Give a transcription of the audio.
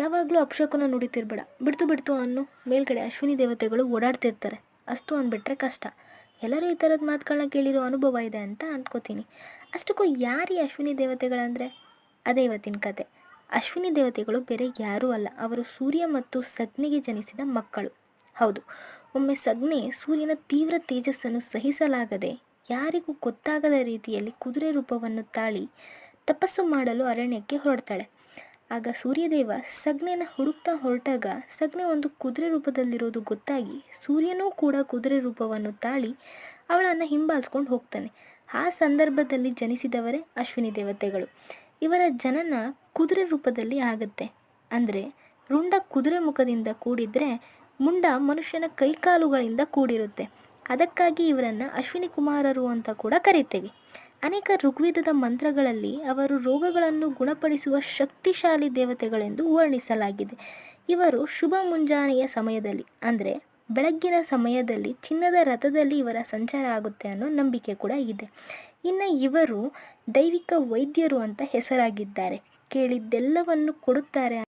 ಯಾವಾಗಲೂ ಅಪಶಕುನ ನುಡಿತಿರ್ಬೇಡ. ಬಿಡ್ತು ಬಿಡ್ತು ಅನ್ನೋ ಮೇಲ್ಗಡೆ ಅಶ್ವಿನಿ ದೇವತೆಗಳು ಓಡಾಡ್ತಿರ್ತಾರೆ. ಅಷ್ಟು ಅಂದ್ಬಿಟ್ರೆ ಕಷ್ಟ. ಎಲ್ಲರೂ ಈ ಥರದ ಮಾತುಗಳನ್ನ ಕೇಳಿರೋ ಅನುಭವ ಇದೆ ಅಂತ ಅಂದ್ಕೋತೀನಿ. ಅಷ್ಟಕ್ಕೂ ಯಾರು ಈ ಅಶ್ವಿನಿ ದೇವತೆಗಳಂದರೆ? ಅದೇ ಇವತ್ತಿನ ಕತೆ. ಅಶ್ವಿನಿ ದೇವತೆಗಳು ಬೇರೆ ಯಾರೂ ಅಲ್ಲ. ಅವರು ಸೂರ್ಯ ಮತ್ತು ಸಗ್ನಿಗೆ ಜನಿಸಿದ ಮಕ್ಕಳು. ಹೌದು. ಒಮ್ಮೆ ಸಗ್ನೆ ಸೂರ್ಯನ ತೀವ್ರ ತೇಜಸ್ಸನ್ನು ಸಹಿಸಲಾಗದೆ ಯಾರಿಗೂ ಗೊತ್ತಾಗದ ರೀತಿಯಲ್ಲಿ ಕುದುರೆ ರೂಪವನ್ನು ತಾಳಿ ತಪಸ್ಸು ಮಾಡಲು ಅರಣ್ಯಕ್ಕೆ ಹೊರಡ್ತಾಳೆ. ಆಗ ಸೂರ್ಯದೇವ ಸಗ್ನೆನ ಹುಡುಕ್ತಾ ಹೊರಟಾಗ ಸಗ್ನೆ ಒಂದು ಕುದುರೆ ರೂಪದಲ್ಲಿರೋದು ಗೊತ್ತಾಗಿ ಸೂರ್ಯನೂ ಕೂಡ ಕುದುರೆ ರೂಪವನ್ನು ತಾಳಿ ಅವಳನ್ನು ಹಿಂಬಾಲಿಸ್ಕೊಂಡು ಹೋಗ್ತಾನೆ. ಆ ಸಂದರ್ಭದಲ್ಲಿ ಜನಿಸಿದವರೇ ಅಶ್ವಿನಿ ದೇವತೆಗಳು. ಇವರ ಜನನ ಕುದುರೆ ರೂಪದಲ್ಲಿ ಆಗುತ್ತೆ. ಅಂದರೆ ರುಂಡ ಕುದುರೆ ಮುಖದಿಂದ ಕೂಡಿದ್ರೆ ಮುಂಡ ಮನುಷ್ಯನ ಕೈಕಾಲುಗಳಿಂದ ಕೂಡಿರುತ್ತೆ. ಅದಕ್ಕಾಗಿ ಇವರನ್ನು ಅಶ್ವಿನಿ ಕುಮಾರರು ಅಂತ ಕೂಡ ಕರಿತೇವೆ. ಅನೇಕ ಋಗ್ವೇದದ ಮಂತ್ರಗಳಲ್ಲಿ ಅವರು ರೋಗಗಳನ್ನು ಗುಣಪಡಿಸುವ ಶಕ್ತಿಶಾಲಿ ದೇವತೆಗಳೆಂದು ವರ್ಣಿಸಲಾಗಿದೆ. ಇವರು ಶುಭ ಮುಂಜಾನೆಯ ಸಮಯದಲ್ಲಿ, ಅಂದರೆ ಬೆಳಗ್ಗಿನ ಸಮಯದಲ್ಲಿ ಚಿನ್ನದ ರಥದಲ್ಲಿ ಇವರ ಸಂಚಾರ ಆಗುತ್ತೆ ಅನ್ನೋ ನಂಬಿಕೆ ಕೂಡ ಇದೆ. ಇನ್ನು ಇವರು ದೈವಿಕ ವೈದ್ಯರು ಅಂತ ಹೆಸರಾಗಿದ್ದಾರೆ. ಕೇಳಿದ್ದೆಲ್ಲವನ್ನು ಕೊಡುತ್ತಾರೆ